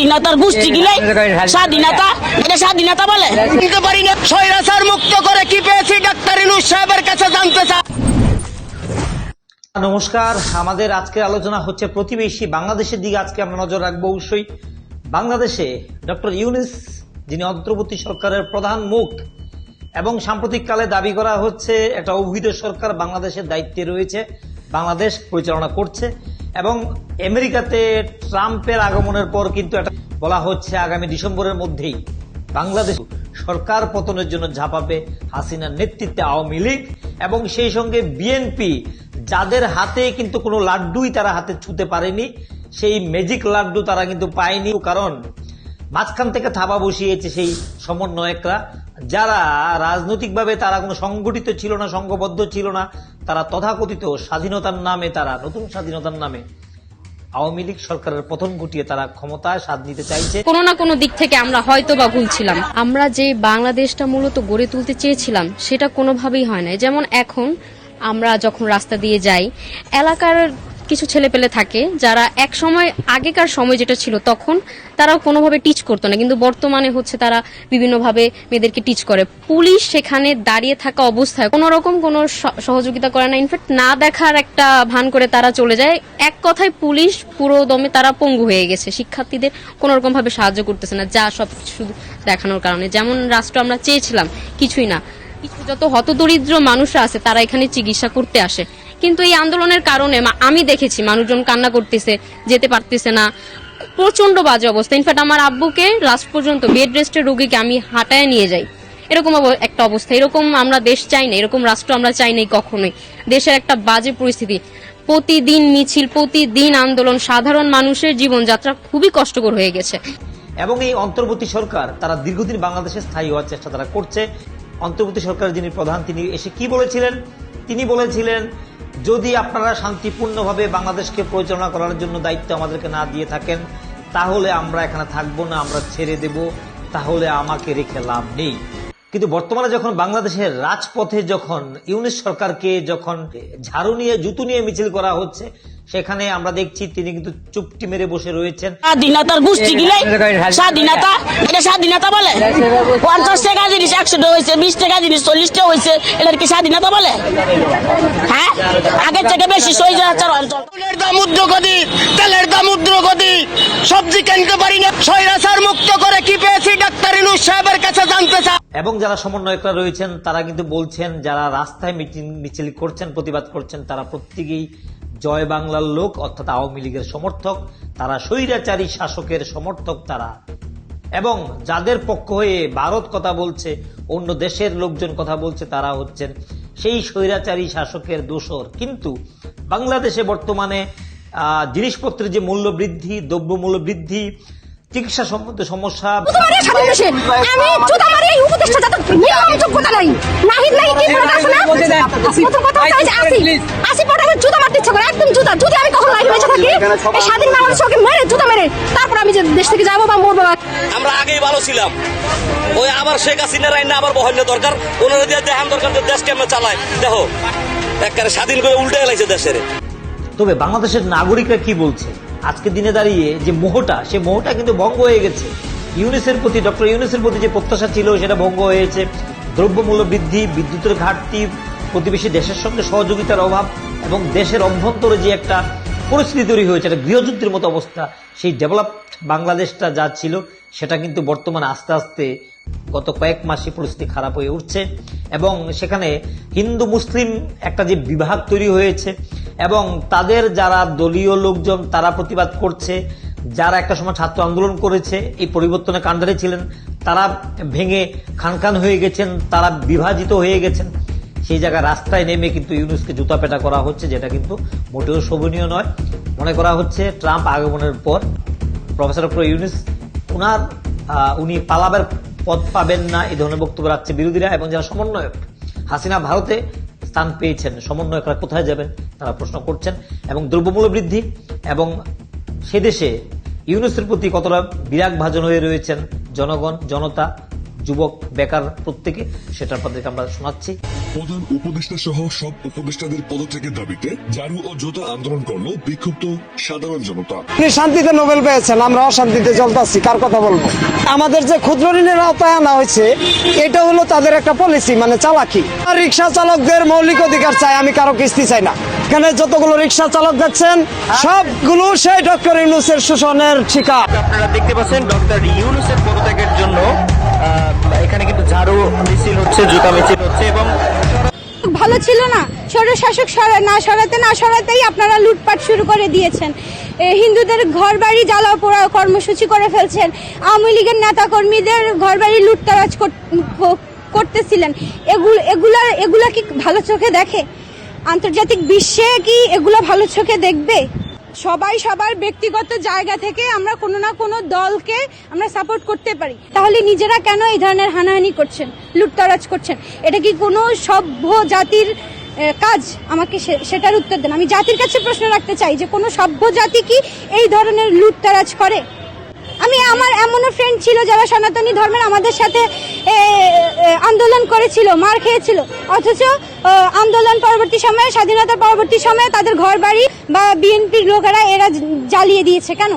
স্বাধীনতার গোষ্ঠী গিলে স্বাধীনতা এটা স্বাধীনতা বলে। জানতে পারি না স্বৈরাচার মুক্ত করে কি পেয়েছি? ডাক্তার ইনুস সাহেবের কাছে জানতে চাই। নমস্কার আমাদের আজকের আলোচনা হচ্ছে প্রতিবেশী বাংলাদেশের দিকে। আজকে আমরা নজর রাখব অবশ্যই বাংলাদেশে ডক্টর ইউনিস যিনি অন্তর্বর্তী সরকারের প্রধান মুখ এবং সাম্প্রতিককালে দাবি করা হচ্ছে একটা অবৈধ সরকার বাংলাদেশের দায়িত্বে রয়েছে বাংলাদেশ পরিচালনা করছে। এবং আমেরিকাতে ট্রাম্পের আগমনের পর কিন্তু এটা বলা হচ্ছে আগামী ডিসেম্বরের মধ্যেই বাংলাদেশ সরকার পতনের জন্য ঝাঁপাবে হাসিনার নেতৃত্বে আওয়ামী লীগ এবং সেই সঙ্গে বিএনপি যাদের হাতে কিন্তু কোনো লাড্ডুই তারা হাতে ছুতে পারেনি, সেই ম্যাজিক লাড্ডু তারা কিন্তু পায়নি। কারণ মাঝখান থেকে থাবা বসিয়েছে সেই সমন্বয়করা, যারা রাজনৈতিকভাবে তারা কোনো সংগঠিত ছিল না, সংঘবদ্ধ ছিল না তারা তথাকথিত স্বাধীনতার নামে তারা নতুন স্বাধীনতার নামে আওয়ামী লীগ সরকারের পতন ঘটিয়ে তারা ক্ষমতায় স্বাদ নিতে চাইছে। কোনো না কোনো দিক থেকে আমরা হয়তো বা ভুল ছিলাম আমরা যে বাংলাদেশটা মূলত গড়ে তুলতে চেয়েছিলাম সেটা কোনোভাবেই হয় না যেমন এখন আমরা যখন রাস্তা দিয়ে যাই এলাকার কিছু ছেলেপেলে থাকে। যারা এক সময় আগেকার সময় যেটা ছিল তখন, তারাও কোনোভাবে টিচ করতো না। কিন্তু বর্তমানে হচ্ছে তারা বিভিন্নভাবে মেয়েদেরকে টিচ করে। পুলিশ সেখানে দাঁড়িয়ে থাকা অবস্থায় কোনো রকম কোনো সহযোগিতা করে না। ইনফ্যাক্ট না দেখার একটা ভান করে তারা চলে যায়। এক কথায় পুলিশ পুরো দমে তারা পঙ্গু হয়ে গেছে। শিক্ষার্থীদের কোনো রকমভাবে সাহায্য করতেছে না, যা সব শুধু দেখানোর কারণে। যেমন রাষ্ট্র আমরা চেয়েছিলাম, কিছুই না। কিছু যত হতদরিদ্র মানুষরা আছে, তারা এখানে চিকিৎসা করতে আসে। কিন্তু এই আন্দোলনের কারণে আমি দেখেছি মানুষজন কান্না করতেছে, যেতে পারতেছে না। প্রচণ্ড বাজে অবস্থা। ইনফ্যাক্ট আমার আব্বুকে লাস্ট পর্যন্ত বেড রেস্টের রোগীকে আমি হাঁটায় নিয়ে যাই। এরকম একটা অবস্থা। এরকম আমরা দেশ চাই না, এরকম রাষ্ট্র আমরা চাই নাই কখনোই। দেশের একটা বাজে পরিস্থিতি। প্রতিদিন মিছিল, প্রতিদিন আন্দোলন, সাধারণ মানুষের জীবনযাত্রা খুবই কষ্টকর হয়ে গেছে। এবং এই অন্তর্বর্তী সরকার, তারা দীর্ঘদিন বাংলাদেশে স্থায়ী হওয়ার চেষ্টা তারা করছে। অন্তর্বর্তী সরকারের যিনি প্রধান, তিনি এসে কি বলেছিলেন? তিনি বলেছিলেন যদি আপনারা শান্তিপূর্ণভাবে বাংলাদেশকে পরিচালনা করার জন্য দায়িত্ব আমাদেরকে না দিয়ে থাকেন, তাহলে আমরা এখানে থাকব না, আমরা ছেড়ে দেব, তাহলে আমাকে রেখে লাভ নেই। কিন্তু বর্তমানে যখন বাংলাদেশের রাজপথে যখন ইউনিস সরকারকে যখন ঝাড়ু নিয়ে জুতো নিয়ে মিছিল করা হচ্ছে সেখানে আমরা দেখছি তিনি কিন্তু চুপটি মেরে বসে রয়েছেন। স্বাধীনতার গোষ্ঠী গিলে স্বাধীনতা এটা স্বাধীনতা বলে? পঞ্চাশ টাকা জিনিস একশো টাকা হয়েছে বিশ টাকা জিনিস চল্লিশ টাকা হয়েছে এটার কি স্বাধীনতা বলে? হ্যাঁ? আগের থেকে বেশি সই যাচ্ছে অঞ্চল তেলের দাম ঊর্ধ্বগতি তেলের দাম ঊর্ধ্বগতি সবজি কিনতে পারি না। স্বৈরাচার মুক্ত করে কি পেয়েছি? ডাক্তার ইনুস সাহেবের কাছে জানতে চাই। এবং যারা সমন্বয়করা রয়েছেন, তারা কিন্তু বলছেন, যারা রাস্তায় মিটিং, মিছিল করছেন, প্রতিবাদ করছেন, তারা প্রত্যেকেই জয় বাংলার লোক, অর্থাৎ আওয়ামী লীগের সমর্থক, তারা স্বৈরাচারী শাসকের সমর্থক তারা। এবং যাদের পক্ষ হয়ে ভারত কথা বলছে, অন্য দেশের লোকজন কথা বলছে, তারা হচ্ছেন সেই স্বৈরাচারী শাসকের দোসর কিন্তু বাংলাদেশে বর্তমানে জিনিসপত্রের যে মূল্য বৃদ্ধি দ্রব্য মূল্য বৃদ্ধি চিকিৎসা সম্বন্ধে সমস্যা এই স্বাধীন বাংলাদেশ ওকে মেরে জুতা মেরে তারপর আমি যে দেশ থেকে যাব বা মরবো আমরা আগেই ভালো ছিলাম। ওই আবার শেখ হাসিনার আইন আবার বহান্য দরকার। ওনারা দিয়ে দেখান দরকার যে দেশ কেমন চালায়। দেখো একবারে স্বাধীন করে উল্টে দেশের। তবে বাংলাদেশের নাগরিকরা কি বলছে? আজকে দিনে দাঁড়িয়ে যে মোহটা সে মোহটা কিন্তু ভঙ্গ হয়ে গেছে। ইউনিসের প্রতি ডক্টর ইউনিসের প্রতি যে প্রত্যাশা ছিল সেটা ভঙ্গ হয়েছে। দ্রব্যমূল্য বৃদ্ধি বিদ্যুতের ঘাটতি প্রতিবেশী দেশের সঙ্গে সহযোগিতার অভাব এবং দেশের অভ্যন্তরে যে একটা পরিস্থিতি তৈরি হয়েছে, একটা গৃহযুদ্ধের মতো অবস্থা। সেই ডেভেলপড বাংলাদেশটা যা ছিল, সেটা কিন্তু বর্তমানে আস্তে আস্তে গত কয়েক মাসে পরিস্থিতি খারাপ হয়ে উঠছে এবং সেখানে হিন্দু, মুসলিম একটা যে বিভাগ তৈরি হয়েছে এবং তাদের যারা দলীয় লোকজন, তারা প্রতিবাদ করছে, যারা একটা সময় ছাত্র আন্দোলন করেছে, এই পরিবর্তনের কাণ্ডারে ছিলেন, তারা ভেঙে খান খান হয়ে গেছেন, তারা বিভাজিত হয়ে গেছেন। সেই জায়গায় রাস্তায় নেমে কিন্তু ইউনুসকে জুতা পেটা করা হচ্ছে যেটা কিন্তু মোটেও শোভনীয় নয়। মনে করা হচ্ছে ট্রাম্প আগমনের পর প্রফেসর ডক্টর ইউনুস আহ, উনি পালাবার পথ পাবেন না এই ধরনের বক্তব্য রাখছে বিরোধীরা এবং যারা সমন্বয়ক হাসিনা ভারতে স্থান পেয়েছেন। সমন্বয়করা কোথায় যাবেন তারা প্রশ্ন করছেন। এবং দ্রব্যমূল্য বৃদ্ধি এবং সে দেশে ইউনুসের প্রতি কতটা বিরাগ ভাজন হয়ে রয়েছেন জনগণ জনতা যুবক বেকার প্রত্যেকে সেটা আপনাদেরকে আমরা শোনাচ্ছি। প্রধান উপদেষ্টা সহ সব উপদেষ্টাদের পদত্যাগের দাবিতে ঝাড়ু ও জুতো আন্দোলন করল বিক্ষুব্ধ সাধারণ জনতা। আপনি শান্তিতে নোবেল পেয়েছেন আমরা অশান্তিতে চলতেছি কার কথা বলব? আমাদের যে ক্ষুদ্র ঋণের আওতায় আনা হয়েছে এটা হলো তাদের একটা পলিসি মানে চালাকি। আর রিক্সা চালকদের মৌলিক অধিকার চাই আমি কারও কিস্তি চাই না। এখানে যতগুলো রিক্সা চালক যাচ্ছেন সবগুলো সেই ডক্টর ইউনুসের শোষণের শিকার। আপনারা দেখতে পাচ্ছেন ডক্টর ইউনুসের পদত্যাগের জন্য এখানে কিন্তু ঝাড়ু মিছিল হচ্ছে, জুতা মিছিল হচ্ছে এবং ভালো ছিল না। স্বৈরশাসক না সরাতে, না সরাতেই আপনারা লুটপাট শুরু করে দিয়েছেন। হিন্দুদের ঘর বাড়ি জ্বালাও পোড়া কর্মসূচি করে ফেলছেন। আওয়ামী লীগের নেতা কর্মীদের ঘর বাড়ি লুটতারাজ কর- করতেছিলেন। এগুলো এগুলা এগুলা কি ভালো চোখে দেখে? আন্তর্জাতিক বিশ্বে কি এগুলো ভালো চোখে দেখবে? সবাই সবার ব্যক্তিগত জায়গা থেকে আমরা কোনো না কোনো দলকে আমরা সাপোর্ট করতে পারি। তাহলে নিজেরা কেন এই ধরনের হানাহানি করছেন, লুটতরাজ করছেন? এটা কি কোনো সভ্য জাতির কাজ? আমাকে সেটার উত্তর দেন। আমি জাতির কাছে প্রশ্ন রাখতে চাই যে কোনো সভ্য জাতি কি এই ধরনের লুটতরাজ করে? আমি আমার এমনও ফ্রেন্ড ছিল যারা সনাতনী ধর্মের আমাদের সাথে আন্দোলন করেছিল, মার খেয়েছিল। অথচ আন্দোলন পরবর্তী সময়ে স্বাধীনতা পরবর্তী সময়ে তাদের ঘর বাড়ি বা বিএনপির লোকেরা এরা জ্বালিয়ে দিয়েছে। কেন?